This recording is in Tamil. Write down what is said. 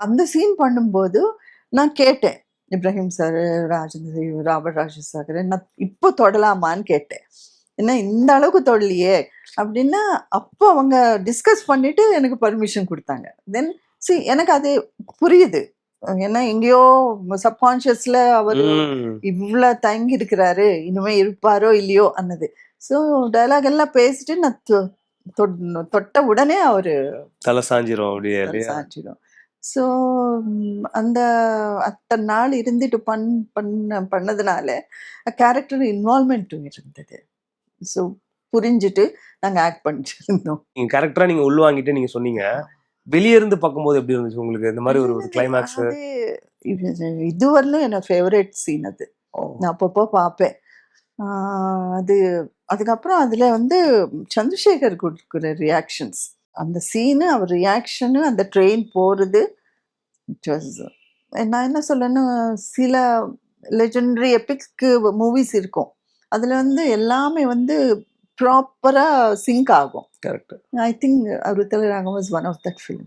அந்த சீன் பண்ணும்போது நான் கேட்டேன் இப்ராஹிம் சார் ராஜேந்திர ராபர்ட் ராஜசேகர் நான் இப்போ தொடலாமான்னு கேட்டேன். என்ன இந்த அளவுக்கு தொடலையே அப்படின்னா அப்போ அவங்க டிஸ்கஸ் பண்ணிட்டு எனக்கு பர்மிஷன் கொடுத்தாங்க. தென் சி எனக்கு அது புரியுது. ஏன்னா எங்கேயோ சப்கான்ஷியஸ்ல அவர் ம். இவ்வளவு தங்கி இருக்கிறாரு இனிமே இருப்பாரோ இல்லையோ அன்னது. ஸோ டயலாக் எல்லாம் பேசிட்டு நான் தொட்ட உடனே அவரு தலை சாஞ்சிரும் அப்படியே சாஞ்சிடும் ஸோ அந்த அத்தனை நாள் இருந்துட்டு பண் பண்ண பண்ணதுனால கேரக்டர் இன்வால்மெண்ட்டும் இருந்தது. ஸோ புரிஞ்சுட்டு நாங்கள் ஆக்ட் பண்ணிட்டு இருந்தோம். நீங்க கரெக்டா நீங்க உள்வாங்கிட்டு நீங்க சொன்னீங்க. வெளிய இருந்து பார்க்கும்போது எப்படி இருந்துச்சு உங்களுக்கு? இந்த மாதிரி ஒரு ஒரு கிளைமேக்ஸ் இதுவரையிலும் என்னோட ஃபேவரட் சீன் அது. நான் அப்பப்போ பார்ப்பேன். அது அதுக்கப்புறம் அதுல வந்து சந்திரசேகர் கொடுக்குற ரியாக்ஷன்ஸ் அந்த சீனு அவர் ரியாக்ஷனு அந்த ட்ரெயின் was நான் என்ன சொல்லணும் சில லெஜெண்டரி எபிக் மூவிஸ் இருக்கும். அதுல வந்து எல்லாமே வந்து ப்ராப்பரா சிங்க் ஆகும். கரெக்ட் ஐ திங்க் அவர் ராகம் was one of that film